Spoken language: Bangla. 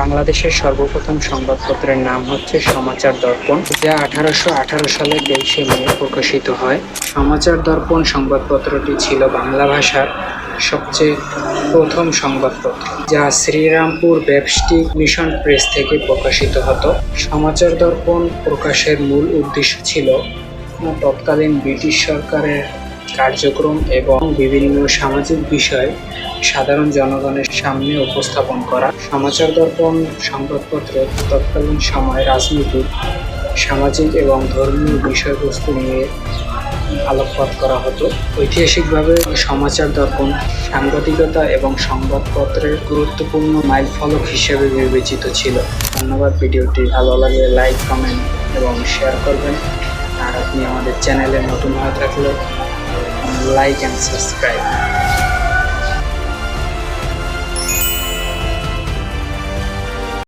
বাংলাদেশের সর্বপ্রথম সংবাদপত্রের নাম হচ্ছে সমাচার দর্পণ। যা আঠারোশো আঠারো সালে তেইশে মে প্রকাশিত হয়। সমাচার দর্পণ সংবাদপত্রটি ছিল বাংলা ভাষার সবচেয়ে প্রথম সংবাদপত্র, যা শ্রীরামপুর ব্যবষ্টিক মিশন প্রেস থেকে প্রকাশিত হতো। সমাচার দর্পণ প্রকাশের মূল উদ্দেশ্য ছিল, তৎকালীন ব্রিটিশ সরকারের কার্যক্রম এবং বিভিন্ন সামাজিক বিষয় সাধারণ জনগণের সামনে উপস্থাপন করা, সমাচার দর্পণ সংবাদপত্রে তৎকালীন সময় রাজনৈতিক সামাজিক এবং ধর্মীয় বিষয়বস্তু নিয়ে আলোকপাত করা হতো। ঐতিহাসিকভাবে সমাচার দর্পণ, সাংবাদিকতা এবং সংবাদপত্রের গুরুত্বপূর্ণ মাইলফলক হিসেবে বিবেচিত ছিল। ধন্যবাদ, ভিডিওটি ভালো লাগলে লাইক, কমেন্ট এবং শেয়ার করবেন। আর আপনি আমাদের চ্যানেলে নতুন হয়ে থাকলে like and subscribe.